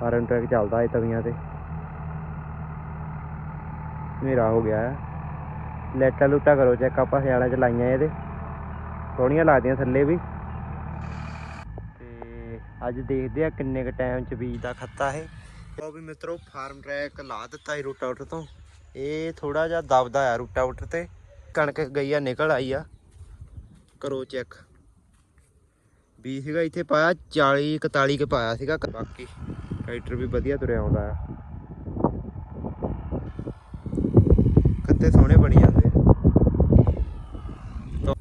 Farm track ਚੱਲਦਾ ਏ ਤਵੀਆਂ ਤੇ। ਹਨੇਰਾ ਹੋ ਗਿਆ ਹੈ। ਲੈਟਾਂ ਲੂਟਾਂ ਕਰੋ ਚੈੱਕ ਆਪਾਂ ਸਿਆਲਾਂ ਚ ਲਾਈਆਂ ਇਹਦੇ। ਸੋਹਣੀਆਂ ਲੱਗਦੀਆਂ ਥੱਲੇ ਵੀ। ਤੇ ਅੱਜ ਦੇਖਦੇ ਆ ਕਿੰਨੇ ਕ ਟਾਈਮ ਚ ਬੀਜ ਦਾ ਖੱਤਾ ਹੈ ਉਹ ਵੀ ਮਿੱਤਰੋ ਫਾਰਮ ਟਰੈਕ ਲਾ ਦਿੱਤਾ ਸੀ ਰੂਟਾਊਟਰ ਤੋਂ। ਇਹ ਥੋੜਾ ਜਿਹਾ ਦਬਦਾ ਆ ਰੂਟਾਊਟਰ ਤੇ। ਕਣਕ ਗਈ ਆ ਨਿਕਲ ਆਈ ਆ। ਕਰੋ ਚੈੱਕ ਬੀਜ ਸੀਗਾ, ਇੱਥੇ ਪਾਇਆ 40 41 ਕੇ ਪਾਇਆ ਸੀਗਾ। ਬਾਕੀ ਟਰੈਕਟਰ ਵੀ ਵਧੀਆ ਤੁਰਿਆ ਆਉਂਦਾ ਆ। ਕੱਤੇ ਸੋਹਣੇ ਬਣੀ ਜਾਂਦੇ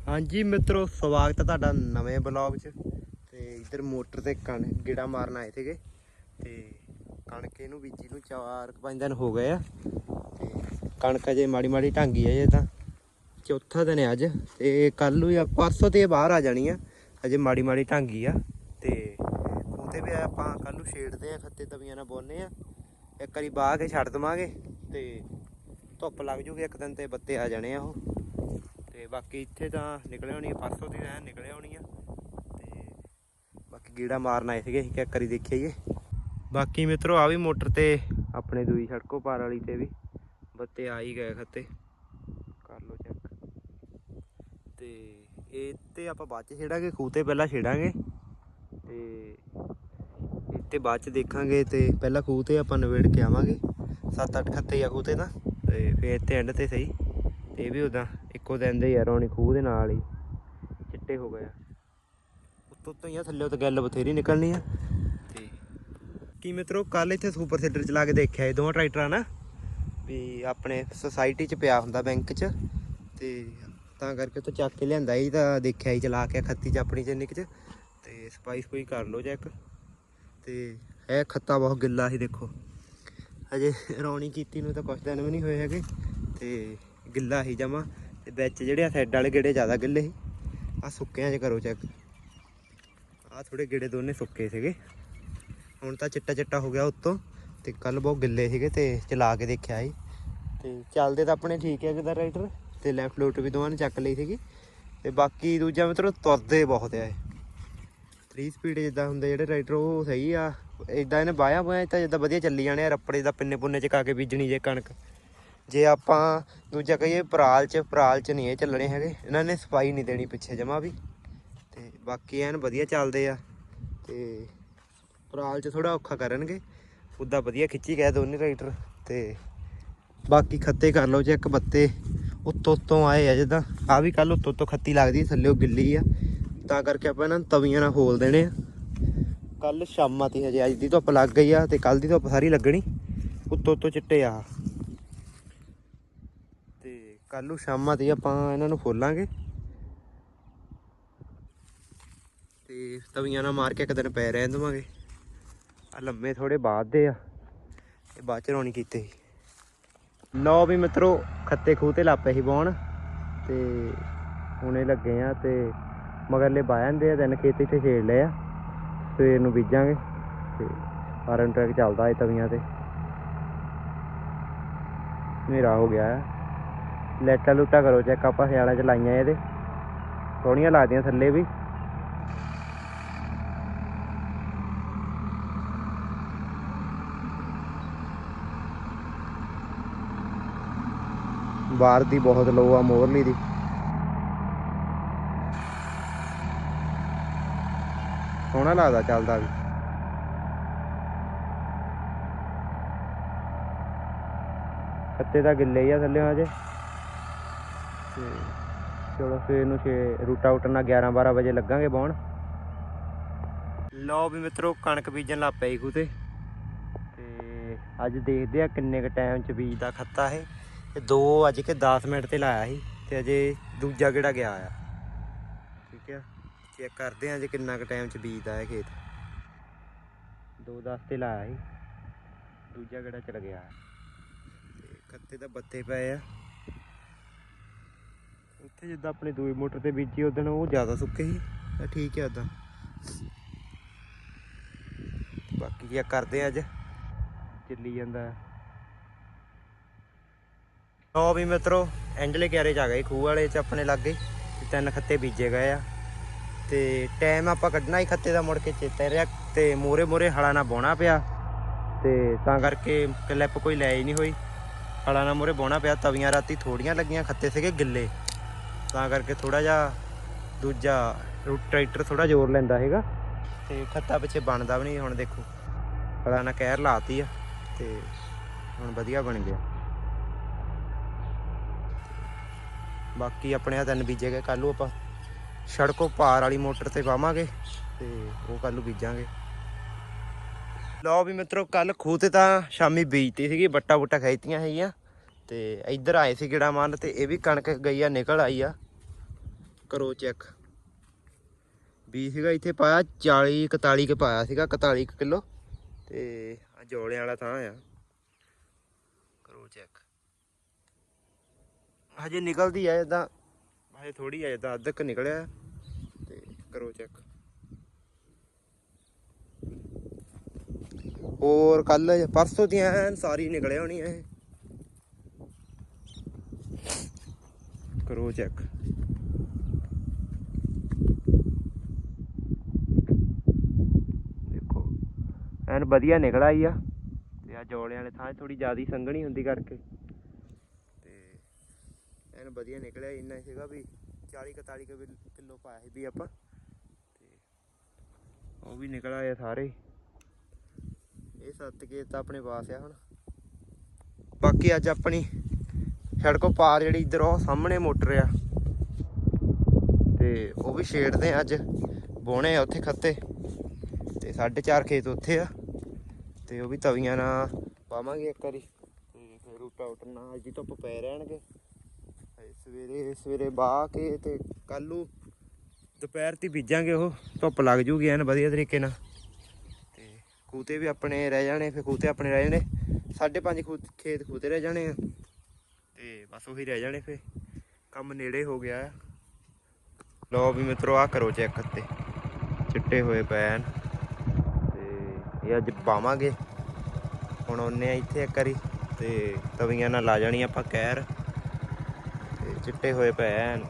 ਹਾਂਜੀ ਮਿੱਤਰੋ, ਸਵਾਗਤ ਹੈ ਤੁਹਾਡਾ ਨਵੇਂ ਬਲੌਗ 'ਚ। ਤੇ ਇੱਧਰ ਮੋਟਰ ਤੇ ਕਣ ਗੇੜਾ ਮਾਰਨ ਆਏ ਸੀਗੇ। ਤੇ ਕਣਕ ਇਹਨੂੰ ਬੀਜੀ ਨੂੰ 4-5 ਦਿਨ ਹੋ ਗਏ ਆ। ਤੇ ਕਣਕ ਅਜੇ ਮਾੜੀ ਮਾੜੀ ਢਾਂਗੀ ਆ ਜੇ ਤਾਂ। ਚੌਥਾ ਦਿਨ ਹੈ ਅੱਜ। ਤੇ ਕੱਲ ਨੂੰ ਜਾਂ ਪਰਸੋਂ ਤੇ ਬਾਹਰ ਆ ਜਾਣੀ ਆ। ਅਜੇ ਮਾੜੀ ਮਾੜੀ ਢਾਂਗੀ ਆ। ਤੇ ਉਹਦੇ ਵੀ ਆਪਾਂ ਕੱਲ ਨੂੰ ਛੇੜਦੇ ਆ, ਖੱਤੇ ਤਵੀਆਂ ਨਾਲ ਬੋਨੇ ਆ। ਇੱਕ ਵਾਰੀ ਬਾਹ ਕੇ ਛੱਡ ਦਵਾਂਗੇ ਤੇ ਧੁੱਪ ਲੱਗ ਜੂਗੀ ਇੱਕ ਦਿਨ ਤੇ ਬੱਤੇ ਆ ਜਾਣੇ ਆ ਉਹ। ਤੇ ਬਾਕੀ ਇੱਥੇ ਤਾਂ ਨਿਕਲੇ ਹੋਣੀ ਪਰਸੋਂ ਦੀ ਐ ਨਿਕਲੇ ਹੋਣੀ ਆ। ਤੇ ਬਾਕੀ ਗੀੜਾ ਮਾਰਨ ਆਏ ਸੀਗੇ ਅਸੀਂ ਕਿ ਇੱਕ ਵਾਰੀ ਦੇਖੀਏ ਬਾਕੀ ਮਿੱਤਰੋ ਆ ਵੀ ਮੋਟਰ ਤੇ ਆਪਣੇ ਦੂਈ ਸੜਕੋ ਪਾਰ ਵਾਲੀ ਤੇ ਵੀ ਬੱਤੇ ਆ ਹੀ ਗਏ ਖੱਤੇ। ਕਰ ਲਓ ਚੈੱਕ ਤੇ ਇਹ ਤੇ ਆਪਾਂ ਬਾਅਦ ਚ ਛੇੜਾਂਗੇ, ਖੂਹ ਤੇ ਪਹਿਲਾਂ ਛੇੜਾਂਗੇ। ਤੇ ਇੱਥੇ ਬਾਅਦ ਚ ਦੇਖਾਂਗੇ ਤੇ ਪਹਿਲਾਂ ਖੂਹ ਤੇ ਆਪਾਂ ਨਵੇੜ ਕੇ ਆਵਾਂਗੇ। 7-8 ਖੱਤੇ ਆ ਖੂਹ ਤੇ ਤਾਂ। ਤੇ ਫੇਰ ਤੇ ਐਂਡ ਤੇ ਸਹੀ। ਤੇ ਇਹ ਵੀ ਉਦਾਂ ਇੱਕੋ ਦਿਨ ਦੇ ਯਾਰ ਹੋਣੀ ਖੂਹ ਦੇ ਨਾਲ ਹੀ। ਚਿੱਟੇ ਹੋ ਗਏ ਆ। ਉੱਤੋਂ ਤੋਂ ਹੀ ਆ, ਥੱਲੇ ਤੋਂ ਗੱਲ ਬਥੇਰੀ ਨਿਕਲਣੀ ਆ। ਤੇ ਕੀ ਮਿੱਤਰੋ ਕੱਲ ਇੱਥੇ ਸੁਪਰ ਸੀਡਰ ਚਲਾ ਕੇ ਦੇਖਿਆ ਇਹ ਦੋਵਾਂ ਟਰੈਕਟਰਾਂ ਨਾ। ਵੀ ਆਪਣੇ ਸੁਸਾਇਟੀ 'ਚ ਪਿਆ ਹੁੰਦਾ ਬੈਂਕ 'ਚ। ਤੇ ਤਾਂ ਕਰਕੇ ਤੋਂ ਚੱਕ ਕੇ ਲਿਆਂਦਾ ਸੀ, ਤਾਂ ਦੇਖਿਆ ਹੀ ਚਲਾ ਕੇ ਖੱਤੀ 'ਚ ਆਪਣੀ ਚੰਨਿਕ 'ਚ। ਤੇ ਸਪਾਈਸ ਕੋਈ ਕਰ ਲਓ ਚੈੱਕ। ਤੇ ਇਹ ਖੱਤਾ ਬਹੁਤ ਗਿੱਲਾ ਸੀ, ਦੇਖੋ। ਹਜੇ ਰੌਣੀ ਕੀਤੀ ਨੂੰ ਤਾਂ ਕੁਛ ਦਿਨ ਵੀ ਨਹੀਂ ਹੋਏ ਹੈਗੇ, ਤੇ ਗਿੱਲਾ ਹੀ ਜਮਾ, ਤੇ ਵਿੱਚ ਜਿਹੜੇ ਆ ਸਾਈਡ ਵਾਲੇ ਗੇੜੇ ਜ਼ਿਆਦਾ ਗਿੱਲੇ ਸੀ। ਆ ਸੁੱਕਿਆਂ 'ਚ ਕਰੋ ਚੈੱਕ ਆ ਥੋੜੇ ਗੇੜੇ ਦੋਨੇ ਸੁੱਕੇ ਸੀਗੇ। ਹੁਣ ਤਾਂ ਚਿੱਟਾ ਚਿੱਟਾ ਹੋ ਗਿਆ ਉੱਤੋਂ, ਤੇ ਕੱਲ ਬਹੁਤ ਗਿੱਲੇ ਸੀਗੇ ਤੇ ਚਲਾ ਕੇ ਦੇਖਿਆ ਸੀ। ਤੇ ਚੱਲਦੇ ਤਾਂ ਆਪਣੇ ਠੀਕ ਹੈ ਕਿਦਾ ਰਾਈਡਰ ਤੇ ਲੈਫਟ ਲੋਟ ਵੀ ਦੋਵਾਂ ਨੇ ਚੱਕ ਲਈ ਸੀਗੀ। ਤੇ ਬਾਕੀ ਦੂਜਾ ਮਿੱਤਰੋ ਤੁਰਦੇ ਬਹੁਤ ਆ ਇਹ। 3 ਸਪੀਡ ਜਿੱਦਾਂ ਹੁੰਦੇ ਜਿਹੜੇ ਰਾਈਡਰ ਉਹ ਸਹੀ ਆ ਇਦਾਂ ਇਹਨੇ ਬਾਇਆ ਬਾਇਆ ਤਾਂ ਜਿੱਦਾਂ ਵਧੀਆ ਚੱਲੀ ਜਾਣੇ ਆ ਰੱਪੜੇ ਦਾ ਪਿੰਨੇ ਪੁੰਨੇ ਚ ਕਾ ਕੇ ਬੀਜਣੀ ਜੇ ਕਣਕ। ਜੇ ਆਪਾਂ ਦੂਜਾ ਕਹੀਏ ਪਰਾਲ ਚ ਪਰਾਲ ਚ ਨਹੀਂ ਇਹ ਚੱਲਣੇ ਹੈਗੇ, ਇਹਨਾਂ ਨੇ ਸਫ਼ਾਈ ਨਹੀਂ ਦੇਣੀ ਪਿੱਛੇ ਜਮਾ ਵੀ। ਤੇ ਬਾਕੀ ਐਨ ਵਧੀਆ ਚੱਲਦੇ ਆ, ਤੇ ਪਰਾਲ ਚ ਥੋੜਾ ਔਖਾ ਕਰਨਗੇ, ਉੱਦਾਂ ਵਧੀਆ ਖਿੱਚੀ ਗਏ ਦੋਨੇ ਰਾਈਡਰ ਤੇ ਬਾਕੀ ਖੱਤੇ ਕਰ ਲਓ ਇੱਕ ਬੱਤੇ, ਉੱਤੋਂ ਉੱਤੋਂ ਆਏ ਆ ਜਿੱਦਾਂ ਆ ਵੀ ਕੱਲ ਉੱਤੋਂ ਉੱਤੋਂ ਖੱਤੀ ਲੱਗਦੀ, ਥੱਲੇ ਉਹ ਗਿੱਲੀ ਆ ਤਾਂ ਕਰਕੇ ਆਪਾਂ ਇਹਨਾਂ ਨੂੰ ਤਵੀਆਂ ਨਾਲ ਖੋਲ ਦੇਣੇ ਆ। ਕੱਲ ਸ਼ਾਮਾਂ ਤੀ ਹਜੇ, ਅੱਜ ਦੀ ਧੁੱਪ ਲੱਗ ਗਈ ਆ ਤੇ ਕੱਲ ਦੀ ਧੁੱਪ ਸਾਰੀ ਲੱਗਣੀ। ਉੱਤੋਂ ਉੱਤੋਂ ਚਿੱਟੇ ਆ। ਤੇ ਕੱਲ ਨੂੰ ਸ਼ਾਮਾਂ ਤੀ ਆਪਾਂ ਇਹਨਾਂ ਨੂੰ ਖੋਲਾਂਗੇ। ਤੇ ਤਵੀਆਂ ਨਾਲ ਮਾਰ ਕੇ ਇੱਕ ਦਿਨ ਪੈ ਰਹਿਣ ਦੇਵਾਂਗੇ। ਆ ਲੰਮੇ ਥੋੜੇ ਬਾਅਦ ਦੇ ਆ। ਇਹ ਬਾਅਦ ਚ ਰੋਣੀ ਕੀਤੇ ਸੀ। ਲਓ ਵੀ ਮਿੱਤਰੋ, ਖੱਤੇ ਖੂਹ ਤੇ ਲਾਪੇ ਸੀ ਬਾਉਣ ਤੇ ਹੁਣੇ ਲੱਗੇ ਆ ਤੇ ਮਗਰਲੇ ਬਾਹ ਜਾਂਦੇ ਆ, ਤਿੰਨ ਖੇਤ ਇੱਥੇ ਛੇੜ ਲਏ ਆ। ਸਵੇਰ ਨੂੰ ਬੀਜਾਂਗੇ ਤੇ ਫਾਰਮ ਟਰੈਕ ਚੱਲਦਾ ਏ ਤਵੀਆਂ ਤੇ। ਹਨੇਰਾ ਹੋ ਗਿਆ ਹੈ ਲੈਟਾਂ ਲੂਟਾਂ ਕਰੋ ਚੈੱਕ, ਆਪਾਂ ਸਿਆਲਾਂ ਚ ਲਾਈਆਂ ਇਹਦੇ। ਸੋਹਣੀਆਂ ਲੱਗਦੀਆਂ ਥੱਲੇ ਵੀ। ਬਾਹਰ ਦੀ ਬਹੁਤ ਲੋ ਆ, ਮੋਰਲੀ ਦੀ। ਸੋਹਣਾ ਲੱਗਦਾ ਚੱਲਦਾ ਵੀ। ਖੱਤੇ ਤਾਂ ਗਿੱਲੇ ਹੀ ਆ ਥੱਲੇ ਹਜੇ। ਤੇ ਚਲੋ ਸਵੇਰ ਨੂੰ 6 ਰੂਟਾ ਆਊਟ ਨਾਲ 11 12 ਵਜੇ ਲੱਗਾਂਗੇ ਬਾਉਣ। ਲਓ ਵੀ ਮਿੱਤਰੋ ਕਣਕ ਬੀਜਣ ਲੱਗ ਪਈ ਖੂ ਤੇ। ਤੇ ਅੱਜ ਦੇਖਦੇ ਆ ਕਿੰਨੇ ਕ ਟਾਈਮ ਚ ਬੀਜ ਦਾ ਖੱਤਾ ਇਹ। ਤੇ ਦੋ ਅੱਜ ਕੇ 10 ਮਿੰਟ ਤੇ ਲਾਇਆ ਸੀ। ਤੇ ਅਜੇ ਦੂਜਾ ਕਿਹੜਾ ਗਿਆ ਆ ਆ ਚੈੱਕ ਕਰਦੇ ਹਾਂ ਜੇ ਕਿੰਨਾ ਕੁ ਟਾਈਮ ਚ ਬੀਜਦਾ ਹੈ ਖੇਤ। ਦੋ 10 ਤੇ ਲਾਇਆ ਸੀ, ਦੂਜਾ ਕਿਹੜਾ ਚਲ ਗਿਆ। ਤੇ ਖੱਤੇ ਤਾਂ ਬੱਤੇ ਪਏ ਆ। ਉੱਥੇ ਜਿੱਦਾਂ ਆਪਣੀ ਦੂਈ ਮੋਟਰ ਤੇ ਬੀਜੀ ਉਦੋਂ ਉਹ ਜ਼ਿਆਦਾ ਸੁੱਕੇ ਸੀ, ਤਾਂ ਠੀਕ ਹੈ ਉਦਾਂ ਬਾਕੀ ਕੀ ਕਰਦੇ ਆ ਅੱਜ। ਚੱਲੀ ਜਾਂਦਾ। ਹੈ। ਵੀ ਮਿੱਤਰੋ ਐਂਜਲੇ ਕਿਆਰੇ ਚ ਆ ਗਏ, ਖੂਹ ਵਾਲੇ ਚ ਆਪਣੇ ਲੱਗੇ ਤਿੰਨ ਖੱਤੇ ਬੀਜੇ ਗਏ ਆ। ਤੇ ਟਾਈਮ ਆਪਾਂ ਕੱਢਣਾ ਹੀ ਖੱਤੇ ਦਾ, ਮੁੜ ਕੇ ਚੇਤੇ ਰਿਹਾ ਤੇ ਮੋਰੇ ਮੋਰੇ ਹਲਾ ਨਾ ਬੋਣਾ ਪਿਆ। ਤੇ ਤਾਂ ਕਰਕੇ ਕਲਿੱਪ ਕੋਈ ਲੈ ਹੀ ਨਹੀਂ ਹੋਈ। ਹਲਾ ਨਾ ਮੂਹਰੇ ਬੋਣਾ ਪਿਆ, ਤਵੀਆਂ ਰਾਤੀ ਥੋੜੀਆਂ ਲੱਗੀਆਂ, ਖੱਤੇ ਸੀਗੇ ਗਿੱਲੇ। ਤਾਂ ਕਰਕੇ ਥੋੜਾ ਜਿਹਾ ਦੂਜਾ ਰੂ- ਟਰੈਕਟਰ ਥੋੜਾ ਜ਼ੋਰ ਲੈਂਦਾ ਹੈਗਾ ਤੇ ਖੱਤਾ ਪਿੱਛੇ ਬਣਦਾ ਵੀ ਨਹੀਂ ਹੁਣ ਦੇਖੋ। ਹਲਾ ਨਾ ਕਹਿਰ ਲਾਤੀ ਆ, ਤੇ ਹੁਣ ਵਧੀਆ ਬਣ ਗਿਆ। ਬਾਕੀ ਆਪਣੇ ਆ ਤਿੰਨ ਬੀਜੇ ਗਏ ਕੱਲ ਨੂੰ ਆਪਾਂ ਸੜਕੋਂ ਪਾਰ ਵਾਲੀ ਮੋਟਰ ਤੇ ਪਾਵਾਂਗੇ ਤੇ ਉਹ ਕੱਲ ਨੂੰ ਬੀਜਾਂਗੇ। ਲਓ ਵੀ ਮਿੱਤਰੋ ਕੱਲ ਖੂਹ ਤੇ ਤਾਂ ਸ਼ਾਮੀ ਬੀਜਤੀ ਸੀਗੀ ਬੱਟਾ ਬੁੱਟਾ ਖਾਈਤੀਆਂ ਹੈਗੀਆਂ ਤੇ ਇੱਧਰ ਆਏ ਸੀ ਗਿੜਾ ਮਾਰਨ ਤੇ ਇਹ ਵੀ ਕਣਕ ਗਈ ਆ ਨਿਕਲ ਆਈ ਆ। ਕਰੋ ਚੈੱਕ। ਬੀ ਸੀਗਾ ਇੱਥੇ ਪਾਇਆ 40 41 ਕੇ ਪਾਇਆ ਸੀਗਾ 41 ਕਿਲੋ। ਤੇ ਆ ਜੋਲਿਆਂ ਵਾਲਾ ਥਾਂ ਆ। ਕਰੋ ਚੈੱਕ। ਹਜੇ ਨਿਕਲਦੀ ਆ ਇਦਾਂ ਹਜੇ ਥੋੜੀ ਆ ਇਦਾਂ ਅੱਧਕ ਨਿਕਲਿਆ। ਤੇ ਕਰੋ ਚੈੱਕ ਹੋਰ ਕੱਲ ਪਰਸੋਂ ਦੀਆਂ ਐਨ ਸਾਰੀ ਨਿਕਲਿਆ ਹੋਣੀ ਇਹ। ਕਰੋ ਚੈੱਕ ਦੇਖੋ, ਐਨ ਵਧੀਆ ਨਿਕਲ ਆਈ ਆ। ਤੇ ਆ ਜੋੜਿਆਂ ਵਾਲੇ ਥਾਂ ਥੋੜੀ ਜ਼ਿਆਦਾ ਸੰਘਣੀ ਹੁੰਦੀ ਕਰਕੇ। ਐਨ ਵਧੀਆ ਨਿਕਲਿਆ, ਇੰਨਾ ਸੀਗਾ ਵੀ 40 41 ਕਿਲੋ ਪਾਇਆ ਸੀ ਵੀ ਆਪਾਂ। ਤੇ ਉਹ ਵੀ ਨਿਕਲ ਆਏ ਸਾਰੇ ਹੀ। ਇਹ ਸੱਤ ਕੇ ਤਾਂ ਆਪਣੇ ਪਾਸ ਆ ਹੁਣ। ਬਾਕੀ ਅੱਜ ਆਪਣੀ ਸੜਕੋਂ ਪਾਰ ਜਿਹੜੀ ਇੱਧਰ ਉਹ ਸਾਹਮਣੇ ਮੋਟਰ ਆ। ਤੇ ਉਹ ਵੀ ਛੇੜਦੇ ਆ ਅੱਜ। ਬੋਣੇ ਆ ਉੱਥੇ ਖੱਤੇ। ਤੇ 4.5 ਖੇਤ ਉੱਥੇ ਆ। ਤੇ ਉਹ ਵੀ ਤਵੀਆਂ ਨਾਲ ਪਾਵਾਂਗੇ ਇੱਕ ਵਾਰੀ। ਤੇ ਫਿਰ ਰੂਟਾ ਉਟਣਾ ਅੱਜ ਦੀ ਧੁੱਪ ਪੈ ਰਹਿਣਗੇ। ਸਵੇਰੇ ਸਵੇਰੇ ਬਾਹ ਕੇ ਤੇ ਕੱਲ ਨੂੰ ਦੁਪਹਿਰ ਤੇ ਬੀਜਾਂਗੇ ਉਹ, ਧੁੱਪ ਲੱਗ ਜੂਗੀ ਐਨ ਵਧੀਆ ਤਰੀਕੇ ਨਾਲ। ਤੇ ਕੂਤੇ ਵੀ ਆਪਣੇ ਰਹਿ ਜਾਣੇ, ਫਿਰ ਕੂਤੇ ਆਪਣੇ ਰਹਿ ਜਾਣੇ, ਸਾਢੇ ਪੰਜ ਖੂਤ ਖੇਤ ਕੂਤੇ ਰਹਿ ਜਾਣੇ ਆ। ਤੇ ਬਸ ਉਹੀ ਰਹਿ ਜਾਣੇ ਫੇ ਕੰਮ ਨੇੜੇ ਹੋ ਗਿਆ। ਆ ਲਓ ਵੀ ਮਿੱਤਰੋ ਆ ਕਰੋ ਚੈੱਕ ਤੇ ਚਿੱਟੇ ਹੋਏ ਪੈਨ ਤੇ ਇਹ ਅੱਜ ਪਾਵਾਂਗੇ, ਹੁਣ ਉਹਨੇ ਆ ਇੱਥੇ ਇੱਕ ਵਾਰੀ, ਤੇ ਤਵੀਆਂ ਨਾਲ ਲਾ ਜਾਣੀ ਆਪਾਂ ਕਹਿਰ ਤੇ ਚਿੱਟੇ ਹੋਏ ਪੈਨ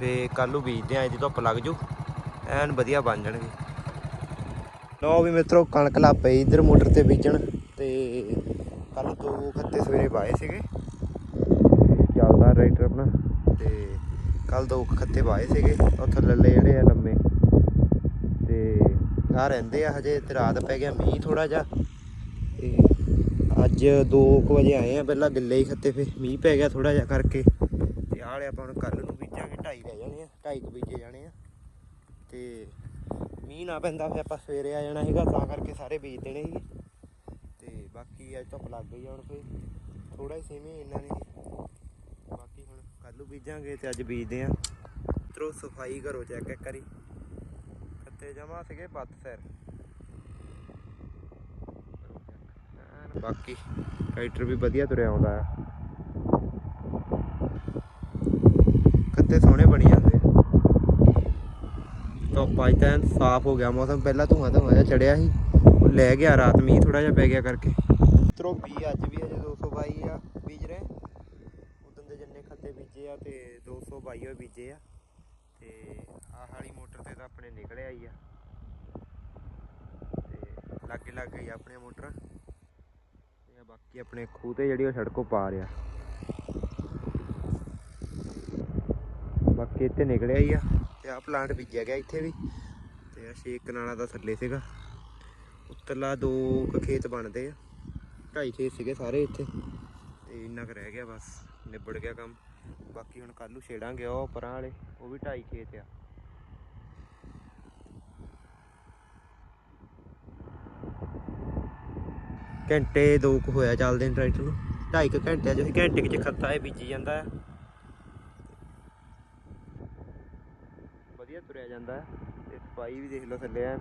ਤੇ ਕੱਲ ਨੂੰ ਬੀਜਦੇ ਆ ਇਹਦੀ ਧੁੱਪ ਲੱਗ ਜੂ। ਐਨ ਵਧੀਆ ਬਣ ਜਾਣਗੇ। ਲਓ ਵੀ ਮਿੱਤਰੋ ਕਣਕ ਲਾ ਪਈ ਇਧਰ ਮੋਟਰ ਤੇ ਬੀਜਣ। ਤੇ ਕੱਲ ਦੋ ਖੱਤੇ ਸਵੇਰੇ ਵਾਏ ਸੀਗੇ। ਚੱਲਦਾ ਰਾਈਟਰ ਆਪਣਾ। ਤੇ ਕੱਲ ਦੋ ਖੱਤੇ ਵਾਏ ਸੀਗੇ। ਉਹ ਥੱਲੇ ਜਿਹੜੇ ਆ ਲੰਮੇ। ਤੇ ਆ ਰਹਿੰਦੇ ਆ ਹਜੇ ਤੇ ਰਾਤ ਪੈ ਗਿਆ ਮੀਂਹ ਥੋੜਾ ਜਿਹਾ। ਅੱਜ 2 ਵਜੇ ਆਏ ਆ, ਪਹਿਲਾਂ ਗਿੱਲੇ ਹੀ ਖੱਤੇ ਫੇ ਮੀਂਹ ਪੈ ਗਿਆ ਥੋੜਾ ਜਿਹਾ ਕਰਕੇ। ਤੇ ਆਹ ਵਾਲੇ ਆਪਾਂ ਹੁਣ ਕੱਲ ਨੂੰ ਬੀਜਾਂਗੇ, ਢਾਈ ਰਹਿ ਜਾਣੇ ਆ, ਢਾਈ ਕੁ ਬੀਜੇ ਜਾਣੇ ਆ। ਤੇ ਮੀਂਹ ਨਾ ਪੈਂਦਾ ਫਿਰ ਆਪਾਂ ਸਵੇਰੇ ਆ ਜਾਣਾ ਹੈਗਾ ਤਾਂ ਕਰਕੇ ਸਾਰੇ ਬੀਜ ਦੇਣੇ ਸੀ ਤੇ ਬਾਕੀ ਅੱਜ ਧੁੱਪ ਲੱਗ ਗਈ ਆ ਹੁਣ ਫੇ ਥੋੜਾ ਹੀ ਸੇਮੀ ਇਹਨਾਂ ਨੇ। ਬਾਕੀ ਹੁਣ ਕੱਲ ਨੂੰ ਬੀਜਾਂਗੇ ਤੇ ਅੱਜ ਬੀਜਦੇ ਆ। ਤਰੋ ਸਫ਼ਾਈ ਕਰੋ ਚੈੱਕ ਕਰੀ ਖੱਤੇ ਜਮਾ ਸੀਗੇ ਬੱਤ ਸਿਰ। ਬਾਕੀ ਟਰੈਕਟਰ ਵੀ ਵਧੀਆ ਤੁਰਿਆ ਆਉਂਦਾ ਆ। ਖੱਤੇ ਸੋਹਣੇ ਬਣੀ ਜਾਂਦੇ ਤਾਂ ਐਨ ਸਾਫ਼ ਹੋ ਗਿਆ ਮੌਸਮ, ਪਹਿਲਾਂ ਧੂਆਂ ਧੂਆਂ ਜਿਹਾ ਚੜਿਆ ਸੀ ਲੈ ਗਿਆ ਰਾਤ ਮੀਂਹ ਥੋੜਾ ਜਿਹਾ ਪੈ ਗਿਆ ਕਰਕੇ। ਮਿੱਤਰੋ ਬੀ ਅੱਜ ਵੀ ਅਜੇ 222 ਆ, ਬੀਜ ਰਹੇ। ਉਦੋਂ ਦੇ ਜਿੰਨੇ ਖੱਤੇ ਬੀਜੇ ਆ ਤੇ 222 ਹੋਏ ਬੀਜੇ ਆ। ਤੇ ਆਹ ਵਾਲੀ ਮੋਟਰ ਤੇ ਤਾਂ ਆਪਣੇ ਨਿਕਲਿਆ ਹੀ ਆ। ਤੇ ਲਾਗੇ ਲਾਗੇ ਗਈ ਆਪਣੀਆਂ ਮੋਟਰਾਂ। ਬਾਕੀ ਆਪਣੇ ਖੂਹ ਤੇ ਜਿਹੜੀ ਉਹ ਸੜਕੋਂ ਪਾ ਰਿਆ ਬਾਕੀ ਇੱਥੇ ਨਿਕਲਿਆ ਹੀ ਆ ਤੇ ਆਹ ਪਲਾਂਟ ਬੀਜਿਆ ਗਿਆ ਇੱਥੇ ਵੀ। ਤੇ ਆ ਛੇ ਕਨਾਲਾਂ ਦਾ ਥੱਲੇ ਸੀਗਾ। ਉੱਤਰਲਾ ਦੋ ਖੇਤ ਬਣਦੇ ਆ। ਢਾਈ ਖੇਤ ਸੀਗੇ ਸਾਰੇ ਇੱਥੇ। ਤੇ ਇੰਨਾ ਕੁ ਰਹਿ ਗਿਆ ਬਸ। ਨਿਬੜ ਗਿਆ ਕੰਮ। ਬਾਕੀ ਹੁਣ ਕੱਲ ਨੂੰ ਛੇੜਾਂਗੇ ਉਹ ਪਰਾਂ ਵਾਲੇ। ਉਹ ਵੀ ਢਾਈ ਖੇਤ ਆ। ਘੰਟੇ ਦੋ ਕੁ ਹੋਇਆ ਚੱਲਦੇ ਨੇ ਟਰੈਕਟਰ ਨੂੰ। ਢਾਈ ਕੁ ਘੰਟੇ ਜੋ ਘੰਟੇ ਕੁ ਚ ਖੱਤਾ ਇਹ ਬੀਜੀ ਜਾਂਦਾ ਆ ਵਧੀਆ ਤੁਰਿਆ ਜਾਂਦਾ ਹੈ ਤੇ ਸਫ਼ਾਈ ਵੀ ਦੇਖ ਲਓ ਥੱਲੇ ਆ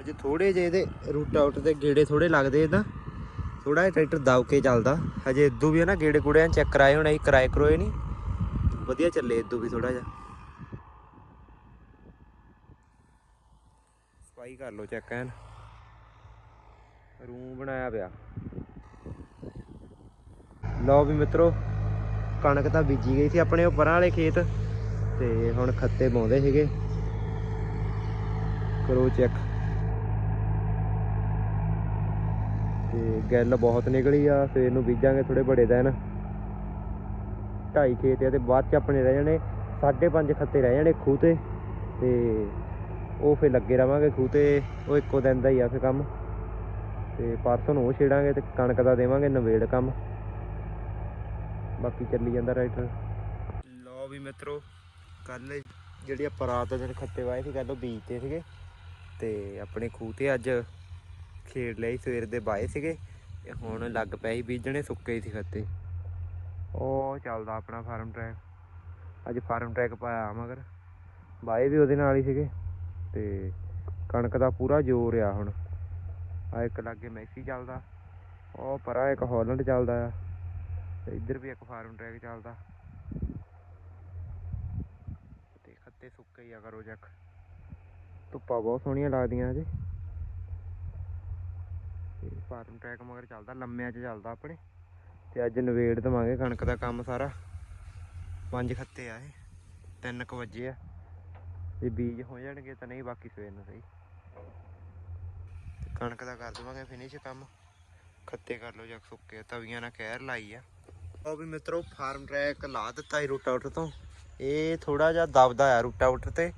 ਅਜੇ ਥੋੜੇ ਜਿਹੇ ਇਹਦੇ ਰੂਟ ਆਊਟ ਦੇ ਗੇੜੇ ਥੋੜੇ ਲੱਗਦੇ ਇਹਦਾ ਥੋੜਾ ਜਿਹਾ ਟਰੈਕਟਰ ਦਬ ਕੇ ਚੱਲਦਾ। ਹਜੇ ਇਦੋਂ ਵੀ ਹੈ ਨਾ ਗੇੜੇ ਗੁੜਿਆਂ ਚੈੱਕ ਕਰਾਏ ਹੋਣੇ, ਕਿਰਾਏ ਕਰੋਏ ਨਹੀਂ। ਵਧੀਆ ਚੱਲੇ ਇਦੋਂ ਵੀ ਥੋੜਾ ਜਿਹਾ। ਸਫ਼ਾਈ ਕਰ ਲਓ ਚੈੱਕ ਐਨ। ਰੂਮ ਬਣਾਇਆ ਪਿਆ। ਲਓ ਵੀ ਮਿੱਤਰੋ, ਕਣਕ ਤਾਂ ਬੀਜੀ ਗਈ ਸੀ ਆਪਣੇ ਉਹ ਪਰਾਂ ਵਾਲੇ ਖੇਤ, ਤੇ ਹੁਣ ਖੱਤੇ ਪਾਉਂਦੇ ਸੀਗੇ। ਕਰੋ ਚੈੱਕ। ਤੇ ਗੱਲ ਬਹੁਤ ਨਿਕਲੀ ਆ ਸਵੇਰ ਨੂੰ ਬੀਜਾਂਗੇ ਥੋੜੇ ਬੜੇ ਦਿਨ। ਢਾਈ ਖੇਤ ਆ ਤੇ ਬਾਅਦ ਚ ਆਪਣੇ ਰਹਿ ਜਾਣੇ, ਸਾਢੇ ਪੰਜ ਖੱਤੇ ਰਹਿ ਜਾਣੇ ਖੂਹ ਤੇ ਤੇ ਉਹ ਫੇ ਲੱਗੇ ਰਵਾਂਗੇ ਖੂਹ ਤੇ, ਉਹ ਇੱਕੋ ਦਿਨ ਦਾ ਹੀ ਆ ਫੇ ਕੰਮ। ਤੇ ਪਰਸੋਂ ਨੂੰ ਉਹ ਛੇੜਾਂਗੇ ਤੇ ਕਣਕ ਦਾ ਦੇਵਾਂਗੇ ਨਵੇੜ ਕੰਮ। ਬਾਕੀ ਚੱਲੀ ਜਾਂਦਾ ਰਾਈਟਰ। ਲਓ ਵੀ ਮਿੱਤਰੋ ਕੱਲ ਜਿਹੜੀ ਆਪਾਂ ਰਾਤ ਦੇ ਦਿਨ ਖੱਤੇ ਵਾਏ ਸੀ ਕੱਲ ਉਹ ਬੀਜਤੇ ਸੀਗੇ ਤੇ ਆਪਣੇ ਖੂਹ ਤੇ ਅੱਜ ਖੇਡ ਲਈ ਸਵੇਰ ਦੇ ਬਾਏ ਸੀਗੇ ਤੇ ਹੁਣ ਲੱਗ ਪਏ ਸੀ ਬੀਜਣੇ, ਸੁੱਕੇ ਹੀ ਸੀ ਖੱਤੇ। ਉਹ ਚੱਲਦਾ ਆਪਣਾ ਫਾਰਮ ਟਰੈਕ ਅੱਜ ਫਾਰਮ ਟਰੈਕ ਪਾਇਆ ਮਗਰ। ਬਾਏ ਵੀ ਉਹਦੇ ਨਾਲ ਹੀ ਸੀਗੇ ਤੇ ਕਣਕ ਦਾ ਪੂਰਾ ਜ਼ੋਰ ਆ ਹੁਣ। ਆ ਇੱਕ ਲਾਗੇ ਮੈਕਸੀ ਚੱਲਦਾ, ਉਹ ਪਰਾਂ ਇੱਕ ਹਾਲੈਂਡ ਚੱਲਦਾ ਆ, ਤੇ ਇੱਧਰ ਵੀ ਇੱਕ ਫਾਰਮ ਟਰੈਕ ਚੱਲਦਾ। ਤੇ ਖੱਤੇ ਸੁੱਕੇ ਹੀ ਆ ਕਰੋ ਚੱਕ। ਧੁੱਪਾਂ ਬਹੁਤ ਸੋਹਣੀਆਂ ਲੱਗਦੀਆਂ ਅਜੇ ਤੇ ਫਾਰਮ ਟਰੈਕ ਮਗਰ ਚੱਲਦਾ, ਲੰਮਿਆਂ 'ਚ ਚੱਲਦਾ ਆਪਣੇ। ਤੇ ਅੱਜ ਨਵੇੜ ਦਵਾਂਗੇ ਕਣਕ ਦਾ ਕੰਮ ਸਾਰਾ। ਪੰਜ ਖੱਤੇ ਆ ਇਹ, ਤਿੰਨ ਕੁ ਵਜੇ ਆ। ਜੇ ਬੀਜ ਹੋ ਜਾਣਗੇ ਤਾਂ ਨਹੀਂ, ਬਾਕੀ ਸਵੇਰ ਨੂੰ ਸਹੀ। ਕਣਕ ਦਾ ਕਰ ਦਵਾਂਗੇ ਫਿਨਿਸ਼ ਕੰਮ। ਖੱਤੇ ਕਰ ਲਓ ਜਾਂ ਸੁੱਕੇ ਤਵੀਆਂ ਨਾਲ ਕਹਿਰ ਲਾਈ ਆ। ਉਹ ਵੀ ਮਿੱਤਰੋ ਫਾਰਮ ਟਰੈਕ ਲਾ ਦਿੱਤਾ ਸੀ ਰੂਟਾਵਟਰ ਤੋਂ। ਇਹ ਥੋੜਾ ਜਿਹਾ ਦਬਦਾ ਆ ਰੂਟਾਵਟਰ ਤੇ।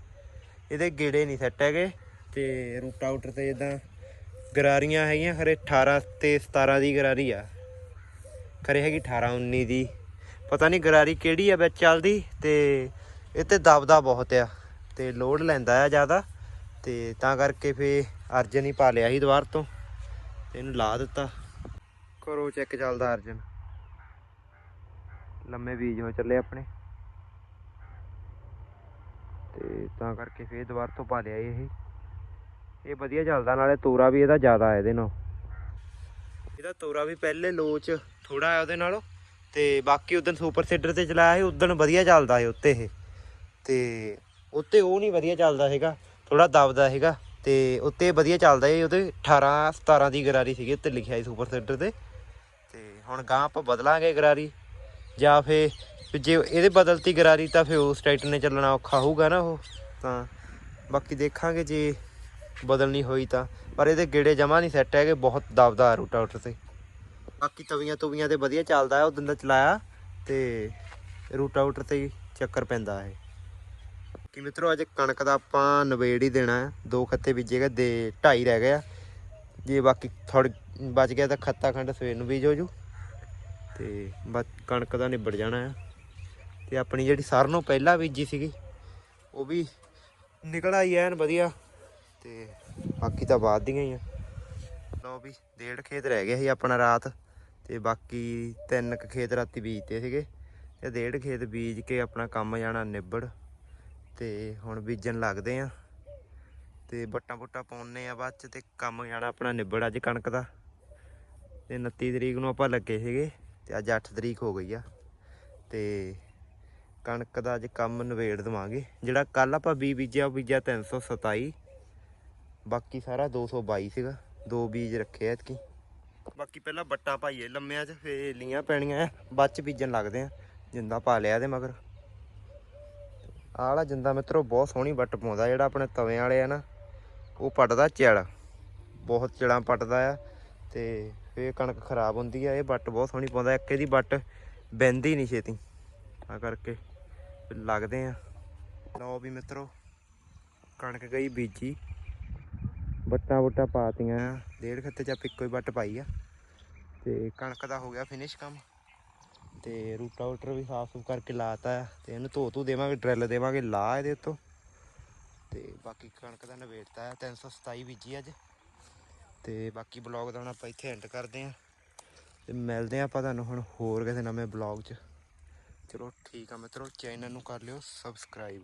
ਇਹਦੇ ਗੇੜੇ ਨਹੀਂ ਸੈੱਟ ਹੈਗੇ। ਤੇ ਰੂਟਾਵਟਰ ਤੇ ਇਦਾਂ ਗਰਾਰੀਆਂ ਹੈਗੀਆਂ, ਖਰੇ 18 ਤੇ 17 ਦੀ ਗਰਾਰੀ ਆ। ਖਰੇ ਹੈਗੀ 18 19 ਦੀ। ਪਤਾ ਨਹੀਂ ਗਰਾਰੀ ਕਿਹੜੀ ਆ ਵਿੱਚ ਚੱਲਦੀ ਤੇ ਇਹ ਤੇ ਦਬਦਾ ਬਹੁਤ ਆ। ਤੇ ਲੋਡ ਲੈਂਦਾ ਆ ਜ਼ਿਆਦਾ। ਤੇ ਤਾਂ ਕਰਕੇ ਫੇ ਅਰਜਨ ਹੀ ਪਾ ਲਿਆ ਸੀ ਦੁਬਾਰ ਤੋਂ। ਤੇ ਇਹਨੂੰ ਲਾ ਦਿੱਤਾ। ਕਰੋ ਚੈੱਕ ਚੱਲਦਾ ਅਰਜਨ। ਲੰਮੇ ਬੀਜ ਹੋ ਚੱਲੇ ਆਪਣੇ। ਤੇ ਤਾਂ ਕਰਕੇ ਫੇਰ ਦੁਬਾਰ ਤੋਂ ਪਾ ਲਿਆ ਇਹ। ਇਹ ਵਧੀਆ ਚੱਲਦਾ, ਨਾਲੇ ਤੋਰਾ ਵੀ ਇਹਦਾ ਜ਼ਿਆਦਾ ਹੈ ਇਹਦੇ ਨਾਲ। ਇਹਦਾ ਤੋਰਾ ਵੀ ਪਹਿਲੇ ਲੋਚ ਥੋੜਾ ਹੈ ਉਹਦੇ ਨਾਲੋਂ। ਤੇ ਬਾਕੀ ਉਦੋਂ ਸੁਪਰ ਸੀਡਰ ਤੇ ਚਲਾਇਆ ਸੀ, ਉਦੋਂ ਵਧੀਆ ਚੱਲਦਾ ਹੈ ਉੱਤੇ ਇਹ। ਤੇ ਉੱਤੇ ਉਹ ਨਹੀਂ ਵਧੀਆ ਚੱਲਦਾ ਹੈਗਾ ਥੋੜਾ ਦਬਦਾ ਹੈਗਾ ਤੇ ਉੱਤੇ ਵਧੀਆ ਚੱਲਦਾ ਏ ਉਹਦੇ 18 17 ਦੀ ਗਰਾਰੀ ਸੀਗੀ ਉੱਤੇ ਲਿਖਿਆ ਸੀ ਸੁਪਰ ਸੀਡਰ ਤੇ। ਤੇ ਹੁਣ ਗਾਂ ਆਪਾਂ ਬਦਲਾਂਗੇ ਗਰਾਰੀ, ਜਾਂ ਫੇ ਜੇ ਇਹਦੇ ਬਦਲਤੀ ਗਰਾਰੀ ਤਾਂ ਫੇ ਉਸ ਟਰੈਕਟਰ ਨੇ ਚੱਲਣਾ ਔਖਾ ਹੋਊਗਾ ਨਾ ਉਹ, ਤਾਂ ਬਾਕੀ ਦੇਖਾਂਗੇ ਜੇ ਬਦਲਣੀ ਹੋਈ ਤਾਂ। ਪਰ ਇਹਦੇ ਗੇੜੇ ਜਮਾ ਨਹੀਂ ਸੈੱਟ ਹੈਗੇ, ਬਹੁਤ ਦਬਦਾ ਰੂਟਾਵਟਰ ਤੇ। ਬਾਕੀ ਤਵੀਆਂ ਤਵੀਆਂ ਤੇ ਵਧੀਆ ਚੱਲਦਾ, ਉਹ ਉਦੋਂ ਦਾ ਚਲਾਇਆ ਤੇ ਰੂਟਾਵਟਰ ਤੇ ਹੀ ਚੱਕਰ ਪੈਂਦਾ ਹੈ ਕਿ ਮਿੱਤਰੋ ਅੱਜ ਕਣਕ ਦਾ ਆਪਾਂ ਨਵੇੜ ਹੀ ਦੇਣਾ ਹੈ। ਦੋ ਖੱਤੇ ਬੀਜੇਗਾ, ਦੇ ਢਾਈ ਰਹਿ ਗਏ ਆ। ਜੇ ਬਾਕੀ ਥੋੜ ਬਚ ਗਿਆ ਤਾਂ ਖੱਤਾ ਖੰਡ ਸਵੇਰ ਨੂੰ ਬੀਜ ਹੋ ਜੂ। ਤੇ ਬਸ ਕਣਕ ਦਾ ਨਿਬੜ ਜਾਣਾ ਆ ਤੇ ਆਪਣੀ ਜਿਹੜੀ ਸਰਨੋਂ ਪਹਿਲਾਂ ਬੀਜੀ ਸੀਗੀ, ਉਹ ਵੀ ਨਿਕਲ ਆਈ ਐਨ ਵਧੀਆ। ਤੇ ਬਾਕੀ ਤਾਂ ਬਾਅਦ ਦੀਆਂ ਹੀ ਆ। ਲਓ ਵੀ, ਡੇਢ ਖੇਤ ਰਹਿ ਗਿਆ ਸੀ ਆਪਣਾ ਰਾਤ। ਤੇ ਬਾਕੀ ਤਿੰਨ ਕੁ ਖੇਤ ਰਾਤੀ ਬੀਜਤੇ ਸੀਗੇ। ਤੇ ਡੇਢ ਖੇਤ ਬੀਜ ਕੇ ਆਪਣਾ ਕੰਮ ਜਾਣਾ ਨਿਬੜ। ਤੇ ਹੁਣ ਬੀਜਣ ਲੱਗਦੇ ਆ। ਤੇ ਬੱਟਾਂ ਬੁੱਟਾਂ ਪਾਉਣੇ ਆ ਬਾਅਦ ਚ ਤੇ ਕੰਮ ਜਾਣਾ ਆਪਣਾ ਨਿਬੜ ਅੱਜ ਕਣਕ ਦਾ। ਤੇ 29 ਤਰੀਕ ਨੂੰ ਆਪਾਂ ਲੱਗੇ ਸੀਗੇ ਤੇ ਅੱਜ 8 ਤਰੀਕ ਹੋ ਗਈ ਆ। ਤੇ ਕਣਕ ਦਾ ਅੱਜ ਕੰਮ ਨਵੇੜ ਦਵਾਂਗੇ। ਜਿਹੜਾ ਕੱਲ ਆਪਾਂ ਬੀ ਬੀਜਿਆ, ਉਹ ਬੀਜਿਆ 327 ਬਾਕੀ ਸਾਰਾ 222 ਸੀਗਾ। ਦੋ ਬੀਜ ਰੱਖੇ ਆ ਇਤਕੀ ਬਾਕੀ ਪਹਿਲਾਂ ਬੱਟਾਂ ਪਾਈਏ ਲੰਮਿਆਂ 'ਚ ਫੇ ਲੀਆਂ ਪੈਣੀਆਂ ਆ। ਬਾਅਦ 'ਚ ਬੀਜਣ ਲੱਗਦੇ ਆ। ਜਿੰਦਾ ਪਾ ਲਿਆ ਇਹਦੇ ਮਗਰ। ਆਹ ਵਾਲਾ ਜਿੰਦਾ ਮਿੱਤਰੋ ਬਹੁਤ ਸੋਹਣੀ ਵੱਟ ਪਾਉਂਦਾ ਜਿਹੜਾ ਆਪਣੇ ਤਵੇਂ ਵਾਲੇ ਆ ਨਾ, ਉਹ ਪੱਟਦਾ ਚਿਲ ਬਹੁਤ ਚਿਲਾਂ ਪੱਟਦਾ ਆ ਤੇ ਫੇ ਕਣਕ ਖਰਾਬ ਹੁੰਦੀ ਆ, ਇਹ ਵੱਟ ਬਹੁਤ ਸੋਹਣੀ ਪਾਉਂਦਾ। ਇੱਕ ਇਹਦੀ ਵੱਟ ਬੈਂਦੀ ਨਹੀਂ ਛੇਤੀ। ਆ ਕਰਕੇ ਫਿਰ ਲੱਗਦੇ ਆ। ਲਓ ਵੀ ਮਿੱਤਰੋ, ਕਣਕ ਗਈ ਬੀਜੀ। ਵੱਟਾਂ ਵੁੱਟਾਂ ਪਾਤੀਆਂ ਆ। ਡੇਢ ਖੱਤੇ ਚ ਆਪਾਂ ਇੱਕੋ ਹੀ ਵੱਟ ਪਾਈ ਆ। ਤੇ ਕਣਕ ਦਾ ਹੋ ਗਿਆ ਫਿਨਿਸ਼ ਕੰਮ। ਤੇ ਰੂਟਾਵਟਰ ਵੀ ਸਾਫ਼ ਸੁਫ ਕਰਕੇ ਲਾਤਾ ਆ, ਤੇ ਇਹਨੂੰ ਧੋ ਧੂ ਦੇਵਾਂਗੇ ਡਰਿੱਲ ਦੇਵਾਂਗੇ ਲਾ ਇਹਦੇ ਉੱਤੋਂ। ਤੇ ਬਾਕੀ ਕਣਕ ਦਾ ਨਵੇੜਤਾ ਆ 327 ਬੀਜੀ ਅੱਜ। ਤੇ ਬਾਕੀ ਬਲੌਗ ਦਾ ਹੁਣ ਆਪਾਂ ਇੱਥੇ ਐਂਡ ਕਰਦੇ ਆ। ਤੇ ਮਿਲਦੇ ਆ ਆਪਾਂ ਤੁਹਾਨੂੰ ਹੁਣ ਹੋਰ ਕਿਸੇ ਨਵੇਂ ਬਲੌਗ 'ਚ। ਚਲੋ ਠੀਕ ਆ ਮਿੱਤਰੋ ਚੈਨਲ ਨੂੰ ਕਰ ਲਿਓ ਸਬਸਕ੍ਰਾਈਬ